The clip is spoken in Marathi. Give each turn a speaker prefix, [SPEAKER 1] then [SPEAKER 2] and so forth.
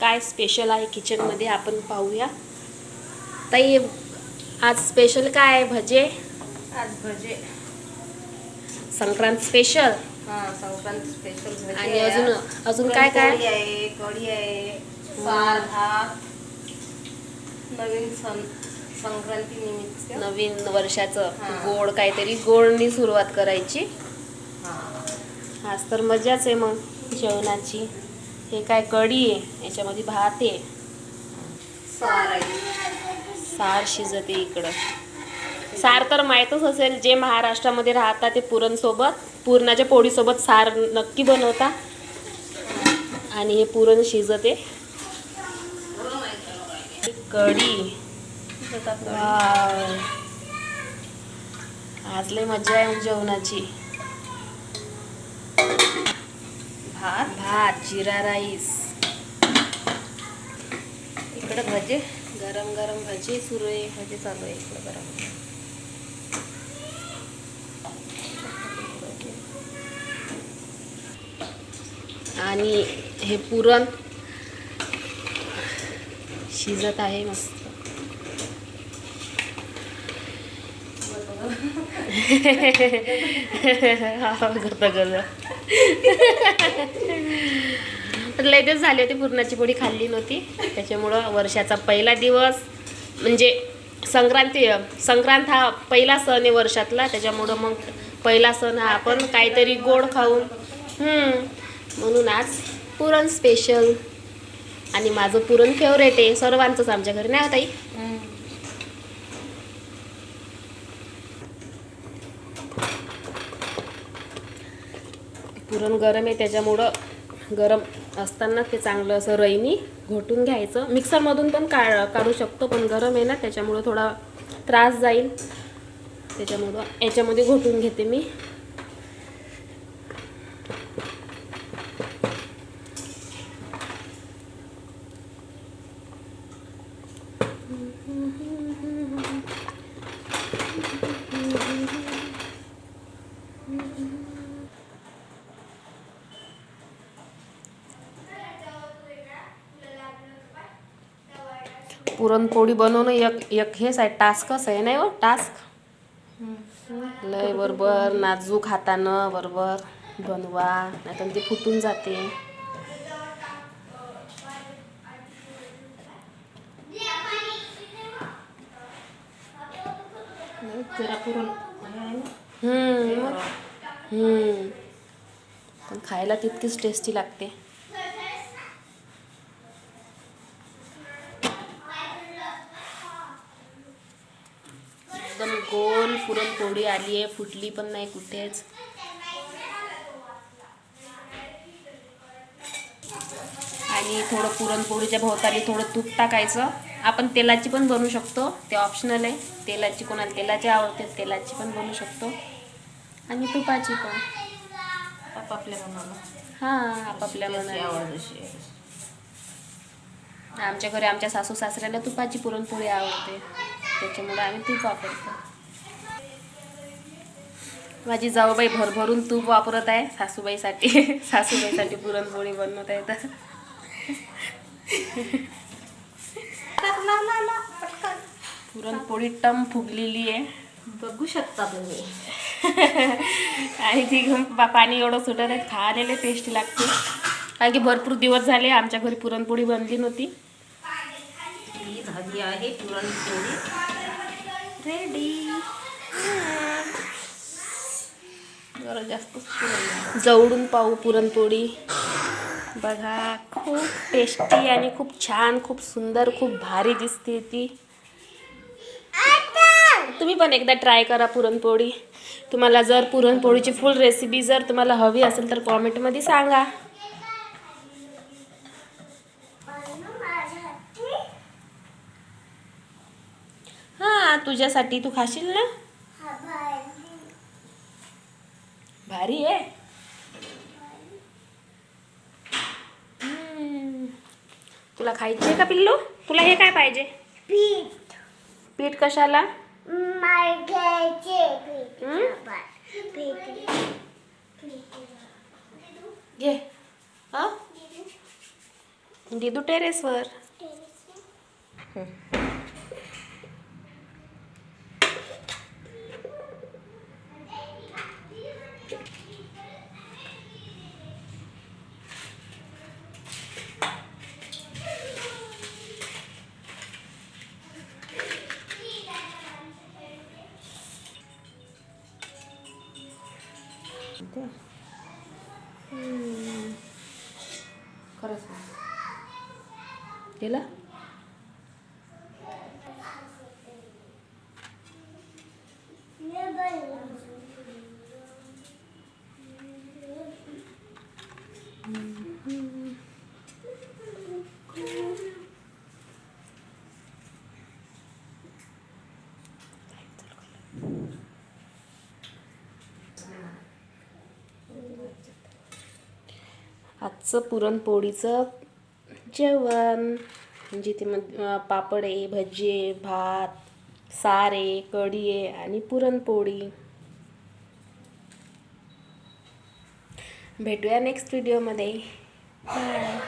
[SPEAKER 1] काय स्पेशल आहे किचनमध्ये आपण पाहूया. ताई आज स्पेशल काय आहे भजे?
[SPEAKER 2] आज भजे.
[SPEAKER 1] संक्रांत स्पेशल
[SPEAKER 2] हा संक्रांत स्पेशल भजे
[SPEAKER 1] आणि
[SPEAKER 2] आहे.
[SPEAKER 1] अजून अजून काय काय?
[SPEAKER 2] पुरणपोळी आहे कढी आहे सार भात. नवीन सण संक्रांती निमित्त.
[SPEAKER 1] नवीन वर्षाचं
[SPEAKER 2] हा.
[SPEAKER 1] गोड काहीतरी गोडनी सुरुवात करायची.
[SPEAKER 2] हा.
[SPEAKER 1] आज तर मजाच आहे मग जेवणाची. हे काय कढी आहे याच्यामध्ये भात आहे.
[SPEAKER 2] सार. आहे
[SPEAKER 1] सार शिजते इकडं. सार तर माहीतच असेल जे महाराष्ट्रामध्ये राहतात ते पुरणसोबत पुरणाच्या पोळीसोबत सार नक्की बनवता. आणि हे पुरण शिजते कढी. आज लय मजा आहे जेवणाची.
[SPEAKER 2] भात
[SPEAKER 1] भात जिरा राईस.
[SPEAKER 2] इकडे भजे
[SPEAKER 1] गरम गरम भजी सुरू आहे. भजी चालू आहे इकडं गरम. आणि हे पुरण शिजत आहे मस्त. हा, गदा. लय दिवस झाले होते पुरणाची पोळी खाल्ली नव्हती. त्याच्यामुळं वर्षाचा पहिला दिवस म्हणजे संक्रांती संक्रांत हा पहिला सण आहे वर्षातला. त्याच्यामुळं मग पहिला सण हा आपण काहीतरी गोड खाऊन म्हणून आज पुरण स्पेशल आणि माझं पुरण फेवरेट आहे. सर्वांचंच आमच्या घरी. नाही होता अजून गरम आहे त्याच्यामुळं गरम असताना ते चांगलं असं रईनी घोटून घ्यायचं. मिक्सरमधून पण का काढू शकतो पण गरम आहे ना त्याच्यामुळं थोडा त्रास जाईल. त्याच्यामुळं याच्यामध्ये घोटून घेते मी. पुरणपोळी बनवणं एक एक हेच आहे. टास्कच आहे नाही हो? टास्क लय बरोबर. नाजूक हातानं बरोबर. बनवा. नाहीतर ते फुटून जाते. पण खायला तितकीच टेस्टी लागते. पुरणपोळी आली आहे फुटली पण नाही कुठेच. आणि थोडं पुरणपोळीच्या भोवताली थोडं तूप टाकायचं. आपण तेलाची पण बनवू शकतो ते ऑप्शनल आहे. तेलाची कोणाला तेलाची आवडते तेलाची पण बनवू शकतो. आणि तुपाची पण.
[SPEAKER 2] आपापल्या मनाला.
[SPEAKER 1] हां आपापल्या मनाने
[SPEAKER 2] आवड.
[SPEAKER 1] आमच्या घरी आमच्या सासू सासऱ्याला तुपाची पुरणपोळी आवडते. त्याच्यामुळे आम्ही तूप वापरतो. माझी जाऊबाई भरभरून तूप वापरत आहे सासूबाईसाठी. सासूबाईसाठी पुरणपोळी बनवत आहे तर पुरणपोळी टम फुगलेली आहे.
[SPEAKER 2] बघू शकता तुम्ही.
[SPEAKER 1] आणि ती घेऊन पाणी एवढं सुटत आहे खायला टेस्टी लागते. कारण की भरपूर दिवस झाले आमच्या घरी पुरणपोळी बनली नव्हती.
[SPEAKER 2] ही झाली आहे पुरणपोळी.
[SPEAKER 1] रेडी जरा जास्त जवळून पाहू पुरणपोळी. बघा खूप टेस्टी आणि खूप छान खूप सुंदर खूप भारी दिसते ती. तुम्ही पण एकदा ट्राय करा पुरणपोळी. तुम्हाला जर पुरणपोळीची फुल रेसिपी जर तुम्हाला हवी असेल तर कॉमेंटमध्ये सांगा. हां तुझ्यासाठी तू खाशील ना? भारी आहे. तुला खायची आहे का पिल्लू? तुला हे काय पाहिजे?
[SPEAKER 3] पीठ.
[SPEAKER 1] पीठ कशाला?
[SPEAKER 3] मार्गाचे पीठ
[SPEAKER 1] हं?
[SPEAKER 3] पीठ
[SPEAKER 1] घे हा दिदू टेरेसवर खरंच केला आजचं पुरणपोळीचं जेवण. म्हणजे जिथे मग पापड आहे भजी आहे भात सार आहे कढी आहे आणि पुरणपोळी. भेटूया नेक्स्ट व्हिडिओमध्ये बाय